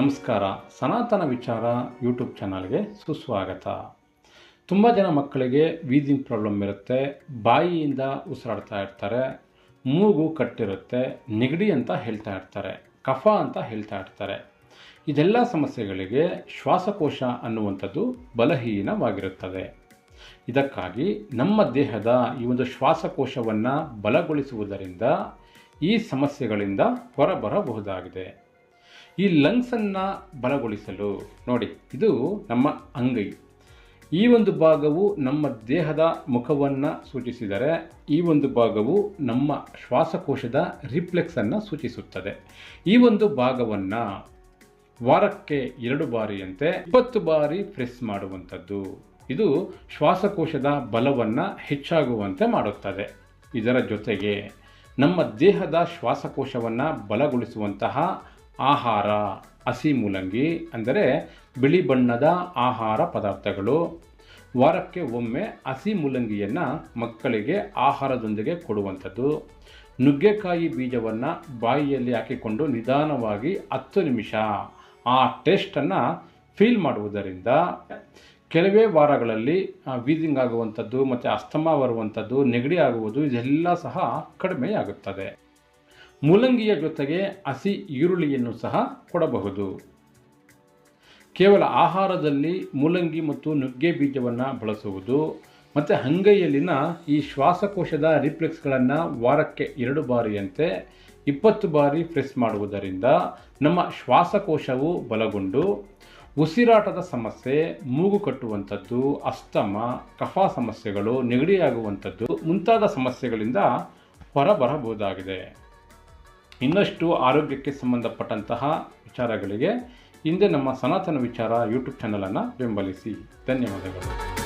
ನಮಸ್ಕಾರ. ಸನಾತನ ವಿಚಾರ ಯೂಟ್ಯೂಬ್ ಚಾನಲ್ಗೆ ಸುಸ್ವಾಗತ. ತುಂಬ ಜನ ಮಕ್ಕಳಿಗೆ ವೀಸಿಂಗ್ ಪ್ರಾಬ್ಲಮ್ ಇರುತ್ತೆ, ಬಾಯಿಯಿಂದ ಉಸಿರಾಡ್ತಾ ಇರ್ತಾರೆ, ಮೂಗು ಕಟ್ಟಿರುತ್ತೆ, ನೆಗಡಿ ಅಂತ ಹೇಳ್ತಾ ಇರ್ತಾರೆ, ಕಫ ಅಂತ ಹೇಳ್ತಾ ಇರ್ತಾರೆ. ಇದೆಲ್ಲ ಸಮಸ್ಯೆಗಳಿಗೆ ಶ್ವಾಸಕೋಶ ಅನ್ನುವಂಥದ್ದು ಬಲಹೀನವಾಗಿರುತ್ತದೆ. ಇದಕ್ಕಾಗಿ ನಮ್ಮ ದೇಹದ ಈ ಒಂದು ಶ್ವಾಸಕೋಶವನ್ನು ಬಲಗೊಳಿಸುವುದರಿಂದ ಈ ಸಮಸ್ಯೆಗಳಿಂದ ಹೊರಬರಬಹುದಾಗಿದೆ. ಈ ಲಂಗ್ಸನ್ನು ಬಲಗೊಳಿಸಲು ನೋಡಿ, ಇದು ನಮ್ಮ ಅಂಗೈ. ಈ ಒಂದು ಭಾಗವು ನಮ್ಮ ದೇಹದ ಮುಖವನ್ನು ಸೂಚಿಸಿದರೆ, ಈ ಒಂದು ಭಾಗವು ನಮ್ಮ ಶ್ವಾಸಕೋಶದ ರಿಫ್ಲೆಕ್ಸನ್ನು ಸೂಚಿಸುತ್ತದೆ. ಈ ಒಂದು ಭಾಗವನ್ನು ವಾರಕ್ಕೆ ಎರಡು ಬಾರಿಯಂತೆ ಇಪ್ಪತ್ತು ಬಾರಿ ಪ್ರೆಸ್ ಮಾಡುವಂಥದ್ದು. ಇದು ಶ್ವಾಸಕೋಶದ ಬಲವನ್ನು ಹೆಚ್ಚಾಗುವಂತೆ ಮಾಡುತ್ತದೆ. ಇದರ ಜೊತೆಗೆ ನಮ್ಮ ದೇಹದ ಶ್ವಾಸಕೋಶವನ್ನು ಬಲಗೊಳಿಸುವಂತಹ ಆಹಾರ, ಹಸಿ ಮೂಲಂಗಿ ಅಂದರೆ ಬಿಳಿ ಬಣ್ಣದ ಆಹಾರ ಪದಾರ್ಥಗಳು. ವಾರಕ್ಕೆ ಒಮ್ಮೆ ಹಸಿ ಮೂಲಂಗಿಯನ್ನು ಮಕ್ಕಳಿಗೆ ಆಹಾರದೊಂದಿಗೆ ಕೊಡುವಂಥದ್ದು. ನುಗ್ಗೆಕಾಯಿ ಬೀಜವನ್ನು ಬಾಯಿಯಲ್ಲಿ ಹಾಕಿಕೊಂಡು ನಿಧಾನವಾಗಿ ಹತ್ತು ನಿಮಿಷ ಆ ಟೇಸ್ಟನ್ನು ಫೀಲ್ ಮಾಡುವುದರಿಂದ ಕೆಲವೇ ವಾರಗಳಲ್ಲಿ ವೀಸಿಂಗ್ ಆಗುವಂಥದ್ದು ಮತ್ತು ಅಸ್ತಮ ಬರುವಂಥದ್ದು, ನೆಗಡಿ ಆಗುವುದು ಇದೆಲ್ಲ ಸಹ ಕಡಿಮೆಯಾಗುತ್ತದೆ. ಮೂಲಂಗಿಯ ಜೊತೆಗೆ ಹಸಿ ಈರುಳ್ಳಿಯನ್ನು ಸಹ ಕೊಡಬಹುದು. ಕೇವಲ ಆಹಾರದಲ್ಲಿ ಮೂಲಂಗಿ ಮತ್ತು ನುಗ್ಗೆ ಬೀಜವನ್ನು ಬಳಸುವುದು ಮತ್ತು ಅಂಗೈಯಲ್ಲಿನ ಈ ಶ್ವಾಸಕೋಶದ ರಿಫ್ಲೆಕ್ಸ್ಗಳನ್ನು ವಾರಕ್ಕೆ ಎರಡು ಬಾರಿಯಂತೆ ಇಪ್ಪತ್ತು ಬಾರಿ ಪ್ರೆಸ್ ಮಾಡುವುದರಿಂದ ನಮ್ಮ ಶ್ವಾಸಕೋಶವು ಬಲಗೊಂಡು ಉಸಿರಾಟದ ಸಮಸ್ಯೆ, ಮೂಗು ಕಟ್ಟುವಂಥದ್ದು, ಅಸ್ತಮ, ಕಫ ಸಮಸ್ಯೆಗಳು, ನೆಗಡಿಯಾಗುವಂಥದ್ದು ಮುಂತಾದ ಸಮಸ್ಯೆಗಳಿಂದ ಹೊರಬರಬಹುದಾಗಿದೆ. ಇನ್ನಷ್ಟು ಆರೋಗ್ಯಕ್ಕೆ ಸಂಬಂಧಪಟ್ಟಂತಹ ವಿಚಾರಗಳಿಗೆ ಹಿಂದೆ ನಮ್ಮ ಸನಾತನ ವಿಚಾರ ಯೂಟ್ಯೂಬ್ ಚಾನಲನ್ನು ಬೆಂಬಲಿಸಿ. ಧನ್ಯವಾದಗಳು.